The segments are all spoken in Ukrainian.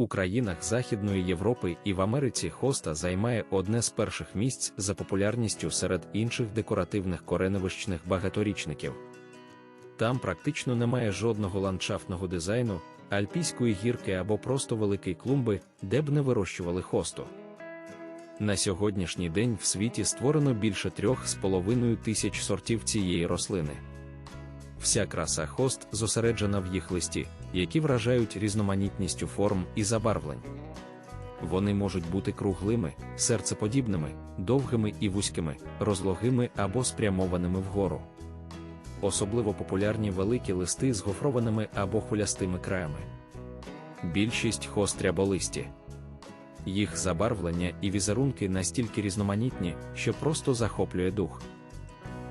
У країнах Західної Європи і в Америці хоста займає одне з перших місць за популярністю серед інших декоративних кореневищних багаторічників. Там практично немає жодного ландшафтного дизайну, альпійської гірки або просто великої клумби, де б не вирощували хосту. На сьогоднішній день в світі створено більше трьох з половиною тисяч сортів цієї рослини. Вся краса хост зосереджена в їх листі, які вражають різноманітністю форм і забарвлень. Вони можуть бути круглими, серцеподібними, довгими і вузькими, розлогими або спрямованими вгору. Особливо популярні великі листи з гофрованими або хулястими краями. Більшість хост ряболисті. Їх забарвлення і візерунки настільки різноманітні, що просто захоплює дух.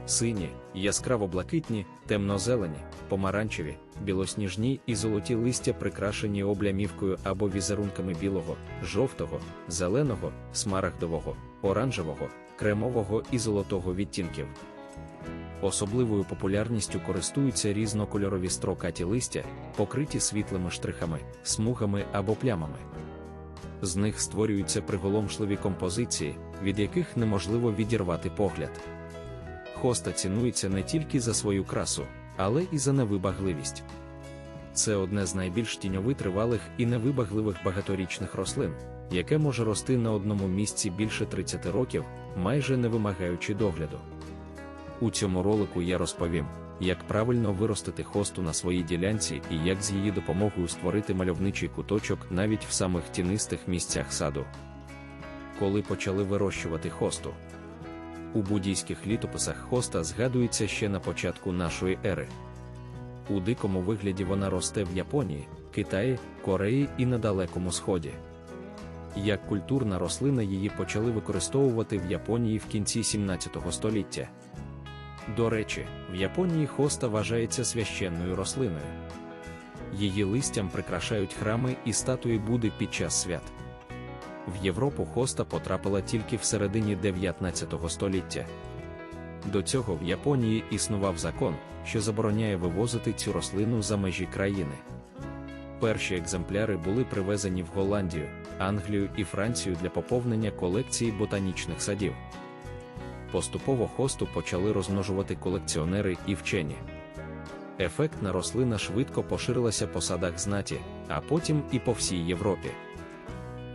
Сині, яскраво блакитні, темно-зелені, помаранчеві, білосніжні і золоті листя прикрашені облямівкою або візерунками білого, жовтого, зеленого, смарагдового, оранжевого, кремового і золотого відтінків. Особливою популярністю користуються різнокольорові строкаті листя, покриті світлими штрихами, смугами або плямами. З них створюються приголомшливі композиції, від яких неможливо відірвати погляд. Хоста цінується не тільки за свою красу, але і за невибагливість. Це одне з найбільш тіньовитривалих і невибагливих багаторічних рослин, яке може рости на одному місці більше 30 років, майже не вимагаючи догляду. У цьому ролику я розповім, як правильно виростити хосту на своїй ділянці і як з її допомогою створити мальовничий куточок навіть в самих тінистих місцях саду. Коли почали вирощувати хосту. У буддійських літописах хоста згадується ще на початку нашої ери. У дикому вигляді вона росте в Японії, Китаї, Кореї і на Далекому Сході. Як культурна рослина її почали використовувати в Японії в кінці 17 століття. До речі, в Японії хоста вважається священною рослиною. Її листям прикрашають храми і статуї Буди під час свят. В Європу хоста потрапила тільки в середині 19 століття. До цього в Японії існував закон, що забороняє вивозити цю рослину за межі країни. Перші екземпляри були привезені в Голландію, Англію і Францію для поповнення колекції ботанічних садів. Поступово хосту почали розмножувати колекціонери і вчені. Ефектна рослина швидко поширилася по садах знаті, а потім і по всій Європі.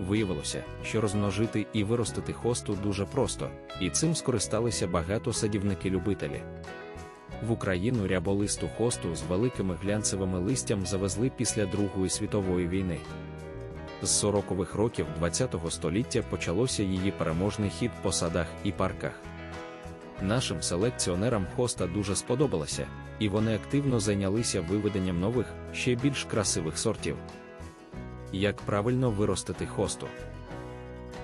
Виявилося, що розмножити і виростити хосту дуже просто, і цим скористалися багато садівники-любителі. В Україну ряболисту хосту з великими глянцевими листям завезли після Другої світової війни. З 40-х років ХХ століття почалося її переможний хід по садах і парках. Нашим селекціонерам хоста дуже сподобалася, і вони активно зайнялися виведенням нових, ще більш красивих сортів. Як правильно виростити хосту?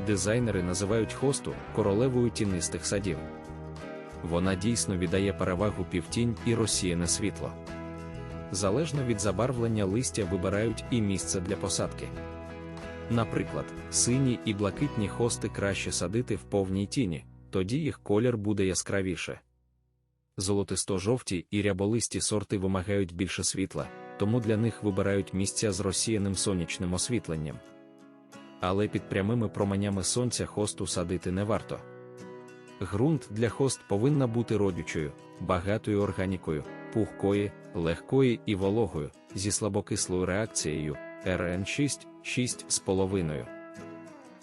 Дизайнери називають хосту королевою тінистих садів. Вона дійсно віддає перевагу півтінь і розсіяне світло. Залежно від забарвлення листя вибирають і місце для посадки. Наприклад, сині і блакитні хости краще садити в повній тіні, тоді їх колір буде яскравіше. Золотисто-жовті і ряболисті сорти вимагають більше світла, тому для них вибирають місця з розсіяним сонячним освітленням. Але під прямими променями сонця хосту садити не варто. Ґрунт для хост повинна бути родючою, багатою органікою, пухкої, легкої і вологою, зі слабокислою реакцією РН 6 6,5.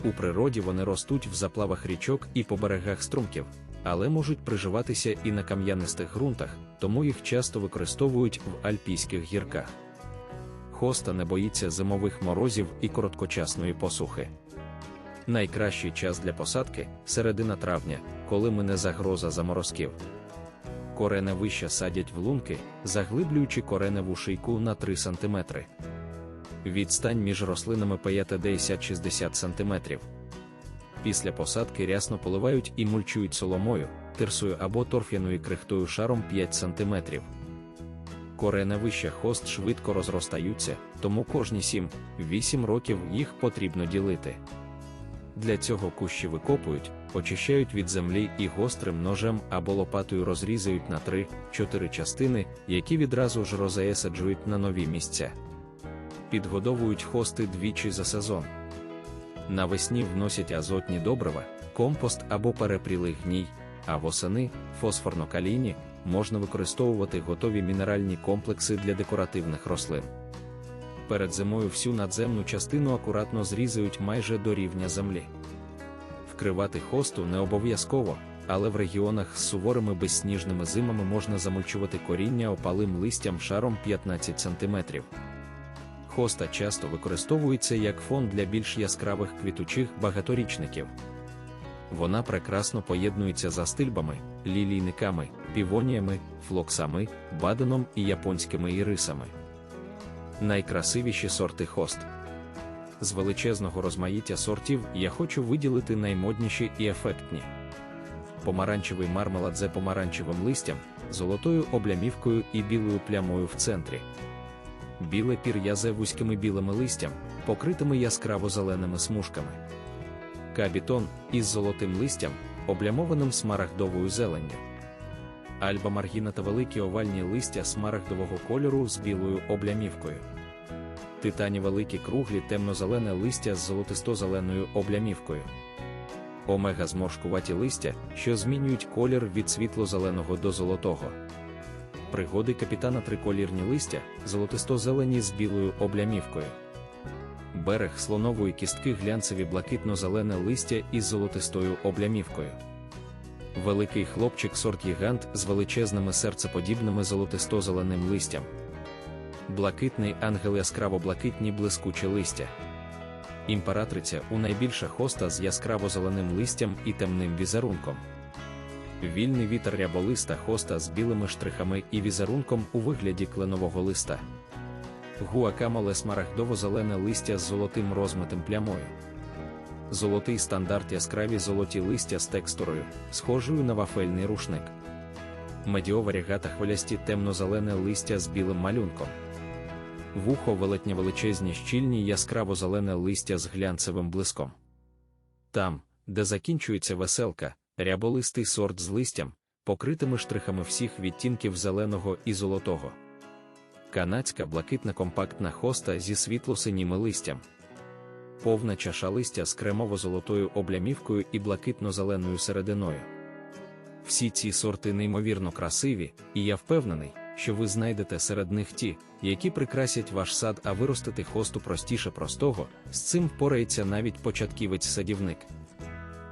У природі вони ростуть в заплавах річок і по берегах струмків, але можуть приживатися і на кам'янистих ґрунтах, тому їх часто використовують в альпійських гірках. Хоста не боїться зимових морозів і короткочасної посухи. Найкращий час для посадки середина травня, коли мине загроза заморозків. Кореневища садять в лунки, заглиблюючи кореневу шийку на 3 см. Відстань між рослинами 50-60 см. Після посадки рясно поливають і мульчують соломою, тирсою або торф'яною крихтою шаром 5 см. Кореневища хост швидко розростаються, тому кожні 7-8 років їх потрібно ділити. Для цього кущі викопують, очищають від землі і гострим ножем або лопатою розрізають на 3-4 частини, які відразу ж розаєсаджують на нові місця. підгодовують хости двічі за сезон. Навесні вносять азотні добрива, компост або перепрілий гній, а восени фосфорно-калійні можна використовувати готові мінеральні комплекси для декоративних рослин. Перед зимою всю надземну частину акуратно зрізають майже до рівня землі. Вкривати хосту не обов'язково, але в регіонах з суворими безсніжними зимами можна замульчувати коріння опалим листям шаром 15 см. Хоста часто використовується як фон для більш яскравих квітучих багаторічників. Вона прекрасно поєднується за стильбами, лілійниками, півоніями, флоксами, баденом і японськими ірисами. Найкрасивіші сорти хост. З величезного розмаїття сортів я хочу виділити наймодніші і ефектні. Помаранчевий мармелад з помаранчевим листям, золотою облямівкою і білою плямою в центрі. Біле пір'я з вузькими білими листям, покритими яскраво-зеленими смужками. Кабітон із золотим листям, облямованим смарагдовою зеленню. Альба маргіна та великі овальні листя смарагдового кольору з білою облямівкою. Титані великі круглі темно-зелене листя з золотисто-зеленою облямівкою. Омега зморшкуваті листя, що змінюють колір від світло-зеленого до золотого. Пригоди капітана триколірні листя, золотисто-зелені з білою облямівкою. Берег слонової кістки глянцеві блакитно-зелене листя із золотистою облямівкою. Великий хлопчик сорт гігант з величезними серцеподібними золотисто-зеленим листям. Блакитний ангел яскраво-блакитні блискучі листя. Імператриця у найбільша хоста з яскраво-зеленим листям і темним візерунком. Вільний вітер ряболиста хоста з білими штрихами і візерунком у вигляді кленового листа. Гуакамоле смарагдово-зелене листя з золотим розмитим плямою. Золотий стандарт яскраві золоті листя з текстурою, схожою на вафельний рушник. Медіова рягата хвилясті темно-зелене листя з білим малюнком. Вухо велетня величезні щільні яскраво-зелене листя з глянцевим блиском. Там, де закінчується веселка, ряболистий сорт з листям, покритими штрихами всіх відтінків зеленого і золотого. Канадська блакитна компактна хоста зі світло-синіми листям. Повна чаша листя з кремово-золотою облямівкою і блакитно-зеленою серединою. Всі ці сорти неймовірно красиві, і я впевнений, що ви знайдете серед них ті, які прикрасять ваш сад, а виростити хосту простіше простого, з цим впорається навіть початківець-садівник.